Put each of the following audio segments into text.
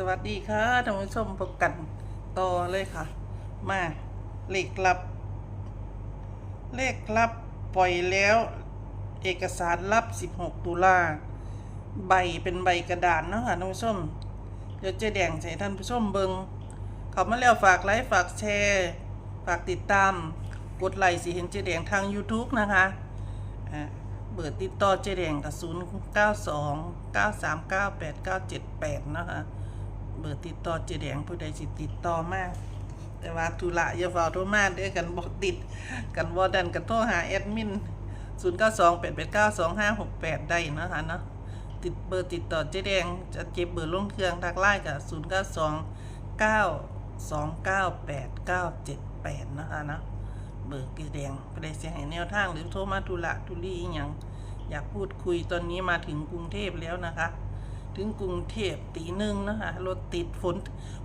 สวัสดีค่ะท่านผู้ชมพบกันต่อเลยค่ะ มาเลขลับ เลขลับปล่อยแล้ว เอกสารลับ 16 ตุลาใบเป็นใบกระดานเนาะค่ะท่านผู้ชมเดี๋ยวเจ๊แดงให้ท่านผู้ชมเบิงเขามาแล้วฝากไลค์ฝากแชร์ ฝากติดตาม กดไลค์สิเห็นเจแดงทาง YouTube นะคะเบอร์ติดต่อเจแดงกับ 0 9 2 9 3 9 8 9 7 8 นะคะ เบอร์ติดต่อเจแดงผู้ใดสิติดต่อมาแต่ว่าธุระอย่าฝ้าโทรมาเด้อกันบ่ติด กันบ่ดันกันโทรหาแอดมิน0928892568 ได้เนาะคะเนาะติดเบอร์ติดต่อเจแดงจะเก็บเบอร์ลงเครื่องทักไลน์กับ0929298978 นะคะเนาะเบอร์เจแดงผู้ใดสิให้แนวทางหรือโทรมาธุระธุรีอีหยังอยากพูดคุยตอนนี้มาถึงกรุงเทพแล้วนะคะ ถึงกรุงเทพตีหนึ่งนะคะรถติดฝน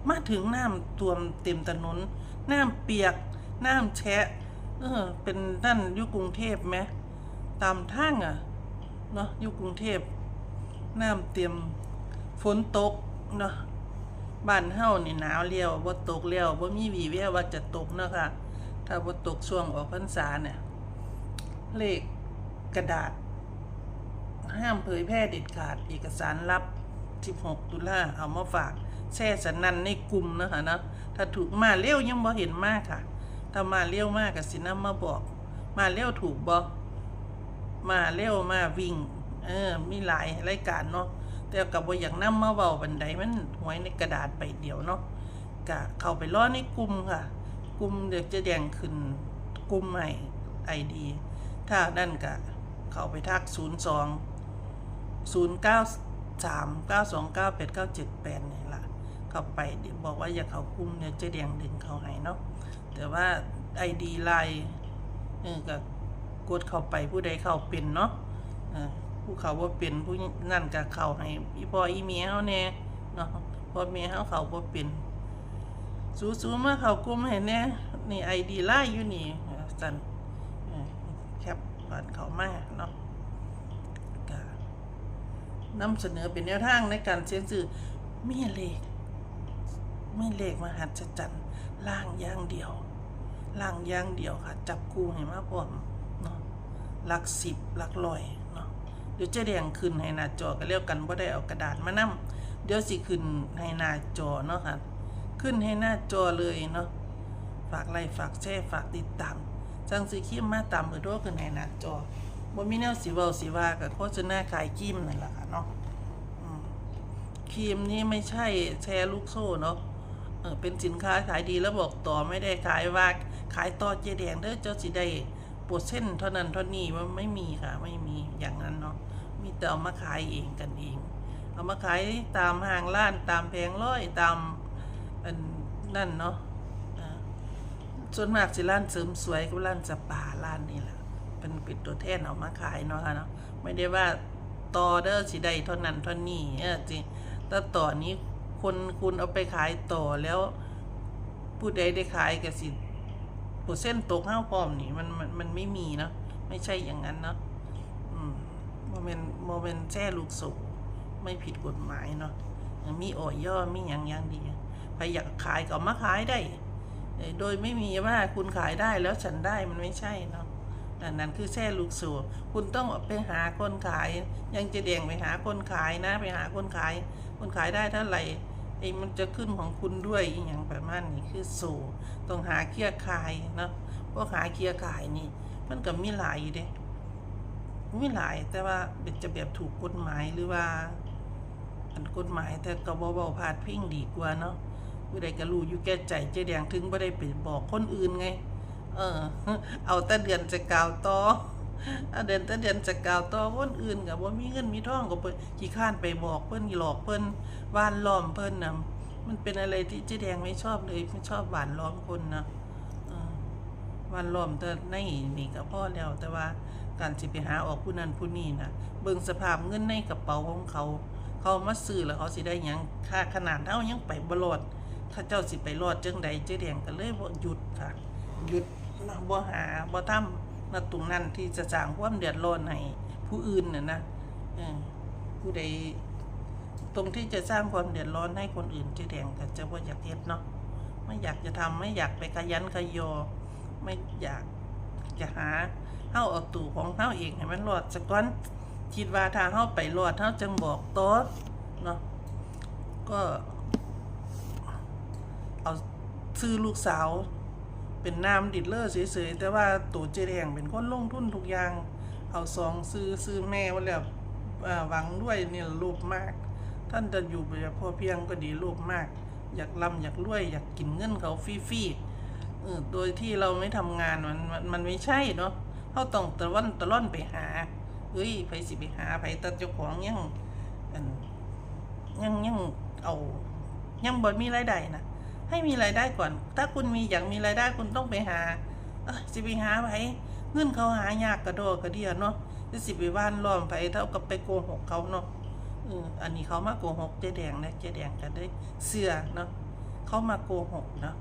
มาถึงน้ำท่วมเต็มถนน น้ำเปียก น้ำแฉะเออเป็นนั่นอยุกรุงเทพไหมตามทางอะเนาะอยุกรุงเทพน้ำเต็มฝนตกเนาะบ้านเฮานี่หนาวเลี้ยวบ่ตกเลี้ยวบ่ามีวีแววว่าจะตกเนาะค่ะถ้าบ่ตกช่วงออกพรรษาเนี่ย เลขกระดาษ ห้ามเผยแพร่เด็ดขาดเอกสารลับ 16 ตุลาเอามาฝากแช่สนันในกลุ่มนะคะนะถ้าถูกมาเร็วยังบ่เห็นมากค่ะ ถ้ามาเร็วมากก็สินำมาบอก มาเร็วถูกบ่มาเร็วมาวิ่ง เออ มีหลายรายการเนาะแต่กับบ่อย่ากนำมาเว้าบันไดมันหวยในกระดาษไปเดียวเนาะกะเข้าไปรอในกลุ่มค่ะ กลุ่มเดี๋ยวจะแดงขึ้นกลุ่มใหม่ไอดี ถ้านั่นกะเข้าไปทัก 02 0 9 3 9 2 9 8 9 7 8นี่ล่ะ เข้าไปเดี๋ยวบอกว่าอย่าเขาคุ้มเนี่ยจะแดงดึงเขาให้เนาะแต่ว่าไอดีไลน์เออก็กดเข้าไปผู้ใดเข้าเป็นเนาะผู้เขาว่าเป็นผู้นั่นก็เขาให้อีพ่ออีเมียเขาแน่เนาะพ่อเมียเขาเขาว่าเป็นสู้ๆมาเขากลุ่มให้แน่นี่ไอดีไลน์อยู่นี่สันแคปผ่านเขามาเนาะ นำเสนอเป็นแนวทางในการเสียนสื่อมีเลขมีเลขมหัศจรรย์ล่างย่างเดียวล่างย่างเดียวค่ะ จับคู่ให้มาพร้อมเนาะหลักสิบหลักร้อยเนาะเดี๋ยวจะแดงขึ้นให้หน้าจอก็เรียกกันว่าได้เอากระดาษมานํเดี๋ยวสิขึ้นให้หน้าจอเนาะค่ะขึ้นให้หน้าจอเลยเนาะฝากไลค์ฝากแชร์ฝากติดตามจังสิคิมมาตามเบอร์โทรขึ้นให้หน้าจอ บ่มีแนวสิเว้าสิว่ากับโฆษณาขายกิมนั่นแหละค่ะเนาะครีมนี่ไม่ใช่แชร์ลูกโซ่เนาะเออเป็นสินค้าขายดีแล้วบอกต่อไม่ได้ขายว่าขายต่อเจแดงเด้อเจ้าสิได้โปรเซ็นเท่านั้นเท่านี้มันไม่มีค่ะ ไม่มีอย่างนั้นเนาะมีแต่เอามาขายเองกันเอง เอามาขายตามห้างร้านตามแผงร้อยตามอันนั่นเนาะส่วนมากสิร้านเสริมสวยกับร้านสปาร้านนี่แหละ เป็นป็นตัวแทนเอามาขายเนาะค่ะเนาะไม่ได้ว่าต่อเด้อสิได้เท่านั้นเท่านี้เออจริงแต่ต่อนี้คนคุณเอาไปขายต่อแล้ว ผู้ใดได้ขายกับสิปอร์เซ็นตกห้าพร้อมนี่มันมันมันไม่มีเนาะไม่ใช่อย่างนั้นเนาะมโมเมนโมเมนต์แจ้ลูกโสไม่ผิดกฎหมายเนาะมีอ่อยย่อมีอย่างอย่างดีใครอยากขายก็เอามาขายได้ โดยไม่มีว่าคุณขายได้แล้วฉันได้มันไม่ใช่เนาะ อันนั้นคือแช่ลูกโซ่คุณต้องไปหาคนขาย ยังจะเด่งไปหาคนขายนะ ไปหาคนขาย คนขายได้เท่าไหร่ไอ้มันจะขึ้นของคุณด้วยอย่างประมาณนี้คือโซ่ต้องหาเคลียร์ขายเนาะพวกหาเคลียร์ขายนี่ มันก็มีหลายอยู่เด้มีหลายแต่ว่าเป็นจะแบบถูกกฎหมายหรือว่า อันกฎหมายแต่ก็บ่เว้าพาดพิงดีกว่าเนาะผู้ใดก็รู้อยู่แก่ใจเจ๊แดงถึงบ่ได้ไปบอกคนอื่นไง เออ เอาแต่เดือนจะกล่าวต่อเดือนแต่เดือนจะกล่าวต่อคนอื่นก็บ่ามีเงินมีทองก็เพิ่นขี้ข้านไปบอกเพิ่นหลอกเพิ่นหวานล้อมเพิ่นน่ะมันเป็นอะไรที่เจ๊แดงไม่ชอบเลยไม่ชอบหวานล้อมคนนะวานล้อมแต่ในนี่ก็พ่อแล้ว แต่ว่าการสิไปหาออกผู้นั้นผู้นี้น่ะเบิ่งสภาพเงินในกระเป๋าของเขา เขามาซื้อแล้วเขาสิได้ยังค่าขนาดเท่ายังไปบ่รอดถ้าเจ้าสิไปรอดจังใดเจ๊แดงก็เลยบ่หยุดค่ะหยุด บ่หาบ่ทำนะตรงนั้นที่จะสร้างความเดือดร้อนให้ผู้อื่นน่ะนะผู้ใดตรงที่จะสร้างความเดือดร้อนให้คนอื่นจ๊แดงก็จะว่าอยากเฮ็ดเนาะไม่อยากจะทำไม่อยากไปขยันขยอ ไม่อยากจะหาเฮาเอาตู่ของเฮาเองให้มันรอดสักก่อนคิดว่าถ้าเฮาไปรอดเฮาจึงบอกโต่อเนาะก็ เอาซื้อลูกสาว เป็นนามดิดเลอร์เฉยๆ แต่ว่าตัวเจแดงเป็นคนลงทุนทุกอย่าง เอาซองซื้อซื้อแม่ไว่าแล้วหวังด้วยเนี่ยรูปมาก ท่านจะอยู่แบบพอเพียงก็ดีรูปมาก อยากร่ำอยากรวย อยากกินเงินเขาฟรีๆเออโดยที่เราไม่ทำงานมันมันมันไม่ใช่เนาะเขาต้องตะวันตะล่อนไปหาเฮ้ยไปสิไปหาไปแต่เจ้าของยังยังยังเอายังบ่มีรายได้นะ ให้มีรายได้ก่อน ถ้าคุณมีอยากมีรายได้คุณต้องไปหาเอ้ยสิไปหาไปเงินเขาหายากกระโดดกระเดียเนาะจะสิไปว่านล้อมไปเท่ากับไปโกหกเขาเนาะเอออันนี้เขามาโกหกเจ๊แดงนะเจ๊แดงก็ได้เสื้อเนาะเขามาโกหกเนาะ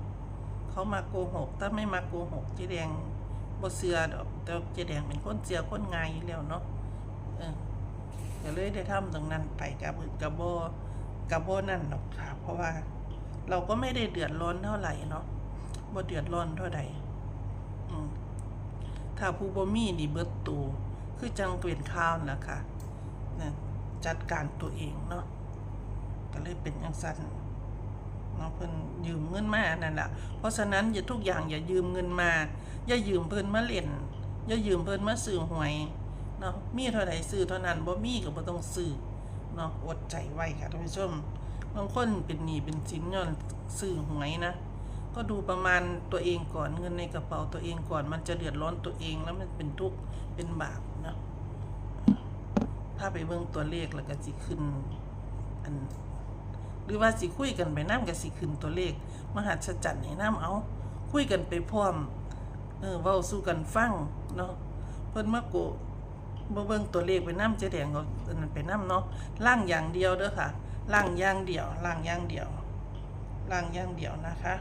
เขามาโกหก ถ้าไม่มาโกหกเจ๊แดงบ่เสื้อดอกแต่เจ๊แดงเป็นคนเสื้อคนงายอยู่แล้วเนาะเออก็เลยได้ทำตรงนั้นไปกับกับโบกับโบนั่นหรอกค่ะเพราะว่า เราก็ไม่ได้เดือดร้อนเท่าไหร่เนาะบ่เดือดร้อนเท่าใดถ้าผู้บ่มีนี่เบิดตูคือจังเป็นข้าวนะคะนะจัดการตัวเองเนาะก็เลยเป็นอย่างสั้นเนาะเพิ่นยืมเงินมานั่นแหละเพราะฉะนั้นอย่าทุกอย่างอย่ายืมเงินมา อย่ายืมเพิ่นมาเล่น อย่ายืมเพิ่นมาซื้อหวยเนาะมีเท่าใดซื้อเท่านั้นบ่มีก็บ่ต้องซื้อเนาะอดใจไว้ค่ะท่านผู้ชม บางคนเป็นหนี้เป็นสินย้อนซื้อหวยนะ ก็ดูประมาณตัวเองก่อนเงินในกระเป๋าตัวเองก่อน มันจะเดือดร้อนตัวเองแล้วมันเป็นทุกข์เป็นบาปนะถ้าไปเบิ่งตัวเลขแล้วก็สิขึ้นอันหรือว่าสิคุยกันไปน้ำกับสิขึ้นตัวเลข มหัศจรรย์ให้น้ำเอา คุยกันไปพร้อมเออเว้าสู้กันฟังเนาะเพิ่นมาโกเบิ่งตัวเลขไปน้ำเจ๊แดงเอาอันนั้นไปน้ำเนาะล่างอย่างเดียวเด้อค่ะ ล่างย่างเดียวล่างย่างเดียวล่างย่างเดียวนะคะ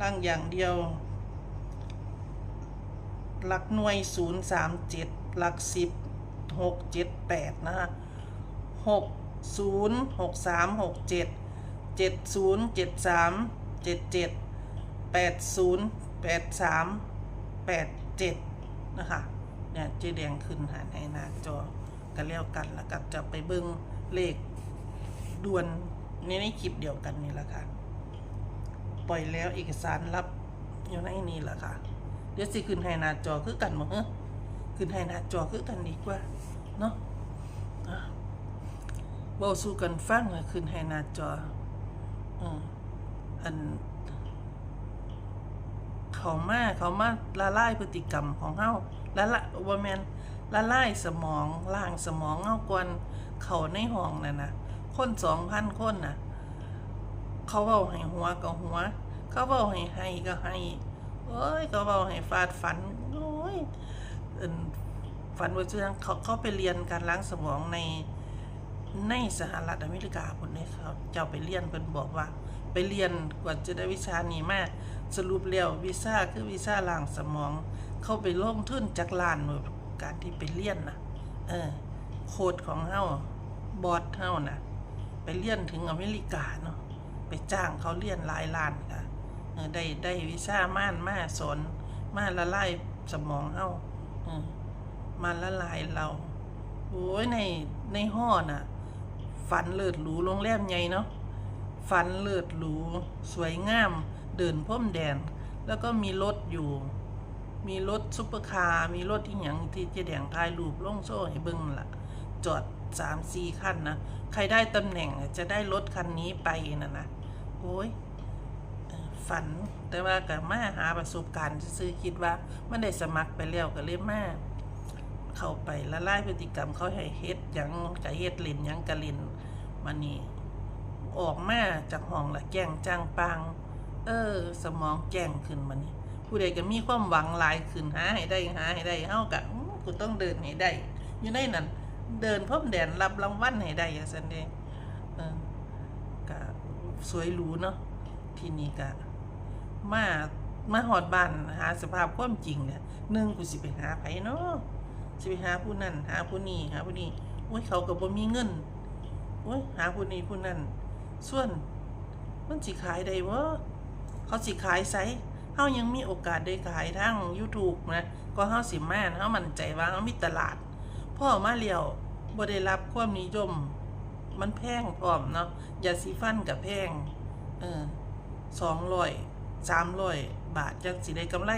ล่างอย่างเดียว หลักหน่วยศูนย์สามเจ็ดหลักสิบหกเจ็ดแปดนะคะหกศูนย์หกสามหกเจ็ดเจ็ดศูนย์เจ็ดสามเจ็ดเจ็ดแปดศูนย์แปดสามแปดเจ็ดนะคะเนี่ยเจ๊แดงขึ้นหาในหน้าจอกันแล้วกันแล้วก็จะไปเบิ้งเลข ดวนในในคลิปเดียวกันนี่แหละค่ะ ปล่อยแล้วเอกสารรับอยู่ในนี้แหละค่ะ เดี๋ยวสิขึ้นให้หน้าจอคือกันมั้งเฮ้ขึ้นให้หน้าจอคือกันดีกว่า เนาะเบาสู้กันฟังเลยขึ้นให้หน้าจออืมอัน เขามาเขามาละลายพฤติกรรมของเฮาละละว่าแมนละลายสมองล่างสมองเฮากวนเขาในห้องนั่นนะ คนสองพันคนน่ะ เขาเว้าให้หัวก็หัว เขาเว้าให้ให้ก็ให้โอ้ยเขาเว้าให้ฟาดฝันโอ้ยฝันว่าเชื่อเขาเขาไปเรียนการล้างสมองในในสหรัฐอเมริกาคนนี้เขาเจ้าไปเรียนเพิ่นบอกว่า ไปเรียนกว่าจะได้วิชานี้มาก สรุปแล้ววีซ่าคือวีซ่าล้างสมอง เข้าไปลงทุนจากลานหน่วยการที่ไปเรียนนะเออโคดของเฮาบอสเฮานะไป เรียนถึงอเมริกาเนาะไปจ้างเขาเรียนหลายล้านค่ะได้ได้วิชาม่านมาสนมาละลายสมองเฮาเออมาละลายเราโอ้ยในในห้อน่ะ ฝันเลิศหรูโรงแรมใหญ่เนาะฝันเลิศหรูสวยงาม เดินพรมแดน แล้วก็มีรถอยู่ มีรถซุปเปอร์คาร์มีรถที่หยังที่เจะแดงถ่ายรูปล่องโซ่ให้เบิ่งล่ะ จอด สามสี่คันนะ ใครได้ตำแหน่งจะได้รถคันนี้ไปนะนะโอ้ยฝันแต่ว่ากับมาหาประสบการณ์ซื้อคิดว่ามันได้สมัครไปแล้วก็เลยมาเข้าไปละลายพฤติกรรมเขาให้เฮ็ดยังกับเฮ็ดเล่นยังกะเล่นมานี่ออกมาจากห้องละแจ้งจ้างปัง เออ สมองแจ้งขึ้นมานี่ผู้ใดก็มีความหวังหลายขึ้นหาให้ได้หาให้ได้เฮากะกูต้องเดินให้ได้อยู่ในนั้น เดินพรมแดนรับรางวัลให้ได้อะซั่นเด้เออก็สวยหรูเนาะทีนี้ก็มามาหอดบ้านหาสภาพความจริงเนี่ยหนึ่งกูสิไปหาไผเนาะสิไปหาผู้นั่นหาผู้นี้หาผู้นี้โอ้ยเขาก็บ่มีเงินโอ้อ้ยหาผู้นี้ผู้นั้นส่วน มันสิขายได้บ่เขาสิขายไสเฮายังมีโอกาสได้ขายทาง YouTube นะ ก็เฮาสิแมาเฮามั่นใจว่าเฮามีตลาด พ่อมาเลี้ยว บ่ได้รับความนิยม มันแพงพร้อมเนาะยาสีฟันก็แพง เออ200 300บาทจังสิได้กำไร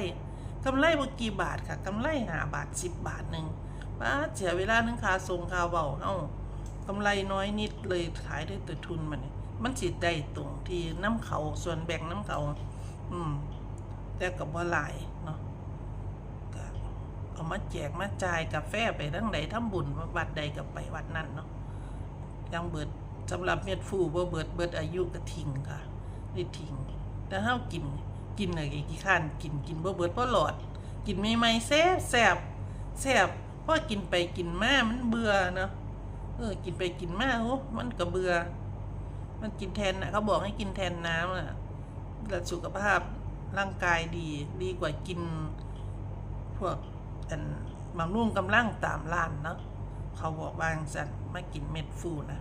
กำไรบ่กี่บาทค่ะกำไร5บาท10บบาทหนึ่งป้าเสียเวลานึงค่าส่งค่าเว้าเฮากำไรน้อยนิดเลยขายได้แต่ทุนมันนี่มันสิได้ตรงที่น้ำเขาส่วนแบ่งน้ำเขา อืมแต่กับว่าหลายเนาะ เอามาแจกมาจ่ายกาแฟไปทั้งใดทำบุญวัดใดกับไปวัดนั้นเนาะยังเบิดสำหรับเม็ดฟูบ่เบิดเบิดอายุก็ทิ้งค่ะได้ทิ้งแต่เฮากินกินอะไรกี่ขั้นกินกินบ่เบิดบ่หลอด กินใหม่ๆแซ่บแซ่บแซ่บพอกินไปกินมามันเบื่อเนาะเออ กินไปกินมาโอ้มันก็เบื่อ มันกินแทนนะเขาบอกให้กินแทนน้ำอะแล้วสุขภาพร่างกายดี ดีกว่ากินพวก อันบำรุงกำลังตามร้านเนาะเขาบอกว่าจั่งสันมากินเม็ดฟูนะ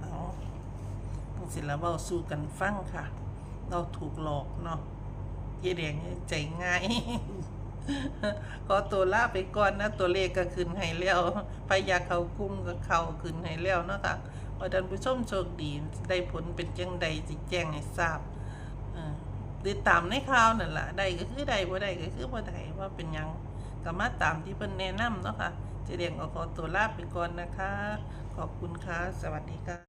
เอาต้องสิล้วเว้าสู้กันฟังค่ะ เราถูกหลอกเนาะเยแดงใจง่ายขอตัวลาไปก่อนนะตัวเลขก็ขึ้นให้แล้วพยาเขากุ้มก็เขาขึ้นให้แล้วเนาะค่ะขอท่านผู้ชมโชคดีได้ผลเป็นจังใดสิแจ้งให้ทราบติดตามในข่าวนั่นแหละได้ก็คือได้บ่ได้ก็คือบ่ได้ว่าเป็นยัง ก็มาตามที่เพิ่นแนะนำเนาะค่ะเจเดียงก็ขอตัวลาไปก่อนนะคะ ขอบคุณค่ะ สวัสดีค่ะ